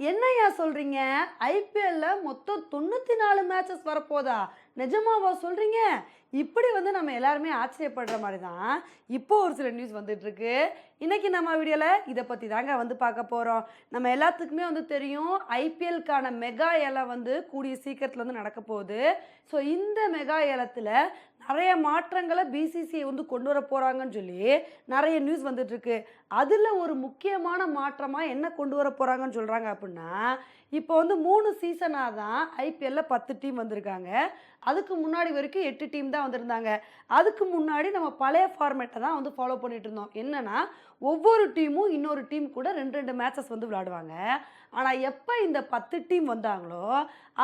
என்னய்யா சொல்கிறீங்க ஐபிஎல்ல மொத்தம் தொண்ணூற்றி நாலு மேட்சஸ் வரப்போதா? நிஜமாவா சொல்கிறீங்க இப்படி வந்து நம்ம எல்லாருமே ஆச்சரியப்படுற மாதிரி தான் இப்போ ஒரு சில நியூஸ் வந்துட்டுருக்கு. இன்றைக்கி நம்ம வீடியோவில் இதை பற்றி தாங்க வந்து பார்க்க போகிறோம் நம்ம எல்லாத்துக்குமே வந்து தெரியும் ஐபிஎல்க்கான மெகா ஏலம் வந்து கூடிய சீக்கிரத்தில் வந்து நடக்க போகுது. ஸோ இந்த மெகா ஏலத்தில் நிறைய மாற்றங்களை பிசிசிஐ வந்து கொண்டு வர போகிறாங்கன்னு சொல்லி நிறைய நியூஸ் வந்துட்டுருக்கு. அதில் ஒரு முக்கியமான மாற்றமாக என்ன கொண்டு வர போகிறாங்கன்னு சொல்கிறாங்க அப்படின்னா இப்போ வந்து மூணு சீசனாக தான் ஐபிஎல்லில் பத்து டீம் வந்திருக்காங்க. அதுக்கு முன்னாடி வரைக்கும் எட்டு டீம் தான் வந்திருந்தாங்க. அதுக்கு முன்னாடி நம்ம பழைய ஃபார்மேட்டை தான் வந்து ஃபாலோ பண்ணிட்டு இருந்தோம். என்னன்னா ஒவ்வொரு டீமும் இன்னொரு டீம் கூட ரெண்டு ரெண்டு மேட்சஸ் வந்து விளையாடுவாங்க. ஆனால் எப்போ இந்த பத்து டீம் வந்தாங்களோ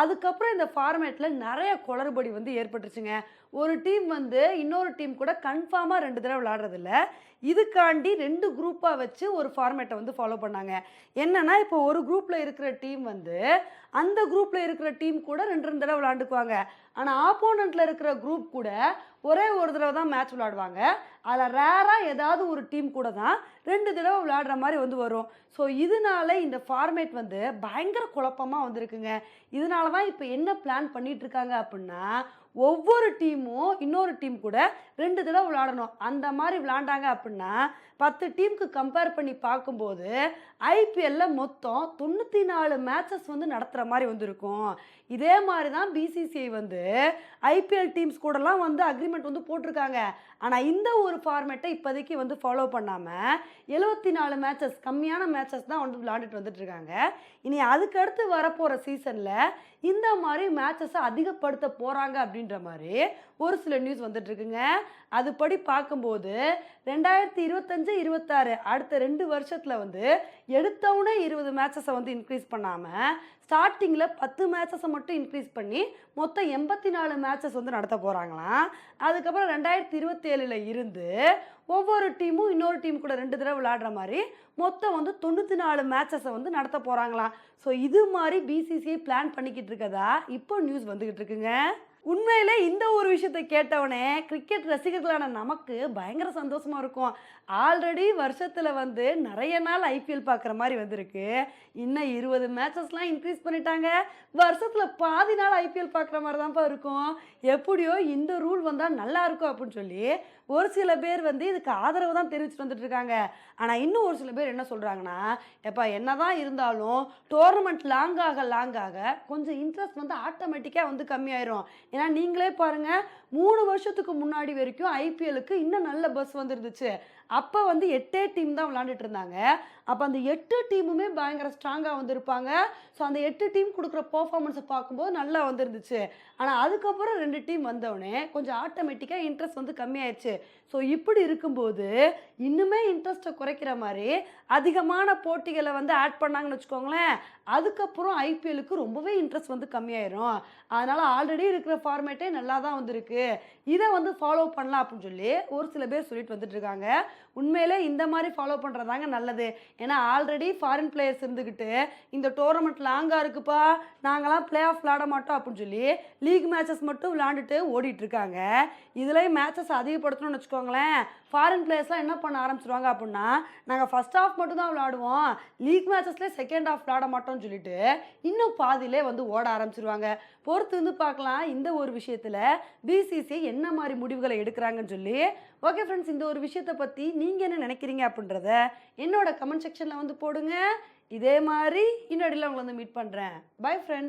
அதுக்கப்புறம் இந்த ஃபார்மேட்டில் நிறைய குளறுபடி வந்து ஏற்பட்டுருச்சுங்க. ஒரு டீம் வந்து இன்னொரு டீம் கூட கன்ஃபார்மாக ரெண்டு தடவை விளாடுறதில்ல இதுக்காண்டி ரெண்டு குரூப்பாக வச்சு ஒரு ஃபார்மேட்டை வந்து ஃபாலோ பண்ணாங்க. என்னென்னா இப்போ ஒரு குரூப்பில் இருக்கிற டீம் வந்து அந்த குரூப்பில் இருக்கிற டீம் கூட ரெண்டு ரெண்டு தடவை விளாண்டுக்குவாங்க ஆனால் ஆப்போனண்ட்டில் இருக்கிற குரூப் கூட ஒரே ஒரு தடவை தான் மேட்ச் விளாடுவாங்க அதில் ரேராக ஏதாவது ஒரு டீம் கூட தான் ரெண்டு தடவை விளையாடுற மாதிரி வந்து வரும். ஸோ இதனால இந்த ஃபார்மேட் வந்து பயங்கர குழப்பமாக வந்திருக்குங்க. இதனால தான் இப்போ என்ன பிளான் பண்ணிகிட்ருக்காங்க இருக்காங்க அப்படின்னா ஒவ்வொரு டீமும் இன்னொரு டீம் கூட ரெண்டு தடவை விளாடணும். அந்த மாதிரி விளாண்டாங்க அப்படின்னா பத்து டீமுக்கு கம்பேர் பண்ணி பார்க்கும்போது ஐபிஎல்ல மொத்தம் தொண்ணூற்றி நாலு மேட்சஸ் வந்து நடத்துகிற மாதிரி வந்திருக்கும். இதே மாதிரி தான் பிசிசிஐ வந்து ஐபிஎல் டீம்ஸ் கூடலாம் வந்து அக்ரிமெண்ட் வந்து போட்டிருக்காங்க. ஆனால் இந்த ஒரு ஃபார்மேட்டை இப்போதைக்கு வந்து ஃபாலோ பண்ணாமல் எழுபத்தி நாலு மேட்சஸ் கம்மியான மேட்சஸ் தான் வந்து விளாண்டுட்டு வந்துட்டுருக்காங்க. இனி அதுக்கடுத்து வரப்போகிற சீசனில் இந்த மாதிரி மேட்சஸை அதிகப்படுத்த போகிறாங்க அப்படின்ற மாதிரி ஒரு சில நியூஸ் வந்துட்டுருக்குங்க. அதுபடி பார்க்கும்போது ரெண்டாயிரத்தி இருபத்தஞ்சு இருபத்தாறு அடுத்த ரெண்டு வருஷத்தில் வந்து எடுத்தவுடனே இருபது மேட்சஸை வந்து இன்க்ரீஸ் பண்ணாமல் ஸ்டார்டிங்கில் பத்து மேட்சஸை மட்டும் இன்க்ரீஸ் பண்ணி மொத்தம் எண்பத்தி நாலு மேட்சஸ் வந்து நடத்த போகிறாங்களாம் அதுக்கப்புறம் ரெண்டாயிரத்தி இருபத்தேழில் இருந்து ஒவ்வொரு டீமும் இன்னொரு டீம் கூட ரெண்டு தடவை விளையாடுற மாதிரி மொத்தம் வந்து தொண்ணூற்றி நாலு மேட்சஸை வந்து நடத்த போகிறாங்களாம் ஸோ இது மாதிரி பிசிசிஐ பிளான் பண்ணிக்கிட்டு இருக்கதா? இப்போ நியூஸ் வந்துக்கிட்டு இருக்குங்க. உண்மையிலே இந்த ஒரு விஷயத்தை கேட்டவனே கிரிக்கெட் ரசிகர்களான நமக்கு பயங்கர சந்தோஷமாக இருக்கும். ஆல்ரெடி வருஷத்தில் வந்து நிறைய நாள் ஐபிஎல் பார்க்குற மாதிரி வந்திருக்கு. இன்னும் இருபது மேட்சஸ்லாம் இன்க்ரீஸ் பண்ணிட்டாங்க. வருஷத்தில் பாதி நாள் ஐபிஎல் பார்க்குற மாதிரி தான்ப்பா இருக்கும். எப்படியோ இந்த ரூல் வந்தால் நல்லா இருக்கும் அப்படின்னு சொல்லி ஒரு சில பேர் வந்து இதுக்கு ஆதரவு தான் தெரிவிச்சுட்டு வந்துட்டு இருக்காங்க ஆனால் இன்னும் ஒரு சில பேர் என்ன சொல்கிறாங்கன்னா ஏப்பா என்ன தான் இருந்தாலும் டோர்னமெண்ட் லாங்காக லாங்காக கொஞ்சம் இன்ட்ரெஸ்ட் வந்து ஆட்டோமேட்டிக்காக வந்து கம்மியாயிரும். ஏன்னா நீங்களே பாருங்க மூணு வருஷத்துக்கு முன்னாடி வரைக்கும் ஐபிஎலுக்கு இன்னும் நல்ல பஸ் வந்துருந்துச்சு. அப்போ வந்து எட்டே டீம் தான் விளாண்டுட்டு இருந்தாங்க. அப்போ அந்த எட்டு டீமுமே பயங்கர ஸ்ட்ராங்காக வந்திருப்பாங்க. ஸோ அந்த எட்டு டீம் கொடுக்குற பர்ஃபார்மன்ஸை பார்க்கும்போது நல்லா வந்துருந்துச்சு. ஆனால் அதுக்கப்புறம் ரெண்டு டீம் வந்தவொடனே கொஞ்சம் ஆட்டோமேட்டிக்காக இன்ட்ரெஸ்ட் வந்து கம்மியாயிடுச்சு ஸோ இப்படி இருக்கும்போது இன்னுமே இன்ட்ரெஸ்ட்டை குறைக்கிற மாதிரி அதிகமான போட்டிகளை வந்து ஆட் பண்ணாங்கன்னு வச்சுக்கோங்களேன் அதுக்கப்புறம் ஐபிஎலுக்கு ரொம்பவே இன்ட்ரெஸ்ட் வந்து கம்மியாயிரும். அதனால் ஆல்ரெடி இருக்கிற ஃபார்மேட்டே நல்லா தான் வந்திருக்கு. இதை வந்து ஃபாலோ பண்ணலாம் அப்படின்னு சொல்லி ஒரு சில பேர் சொல்லிட்டு வந்துட்டு இருக்காங்க. உண்மையிலே இந்த மாதிரி ஃபாலோ பண்ணுறதாங்க நல்லது. ஏன்னா ஆல்ரெடி ஃபாரின் பிளேயர்ஸ் இருந்துக்கிட்டு இந்த டோர்னமெண்ட் லாங்காக இருக்குப்பா நாங்களாம் பிளே ஆஃப் விளாட மாட்டோம் அப்படின்னு சொல்லி லீக் மேட்சஸ் மட்டும் விளாண்டுட்டு ஓடிட்டு இருக்காங்க. இதுலேயும் மேட்சஸ் அதிகப்படுத்தணும்னு வச்சுக்கோங்களேன். ஃபாரின் பிளேயர்ஸ்லாம் என்ன பண்ண ஆரம்பிச்சிருவாங்க அப்படின்னா நாங்கள் ஃபஸ்ட் ஹாஃப் மட்டும் தான் விளாடுவோம் லீக் மேட்சஸ்லேயே செகண்ட் ஹாஃப் விளாட மாட்டோம்னு சொல்லிட்டு இன்னும் பாதியிலே வந்து ஓட ஆரம்பிச்சிருவாங்க. பொறுத்து வந்து பார்க்கலாம். இந்த ஒரு விஷயத்தில் பிசிசி என்ன மாதிரி முடிவுகளை எடுக்கிறாங்கன்னு சொல்லி. ஓகே ஃப்ரெண்ட்ஸ் இந்த ஒரு விஷயத்தை பற்றி நீங்கள் என்ன நினைக்கிறீங்க அப்படின்றத என்னோட கமெண்ட் செக்ஷனில் வந்து போடுங்க. இதே மாதிரி இன்னடியில் உங்களை வந்து மீட் பண்ணுறேன் பை ஃப்ரெண்ட்ஸ்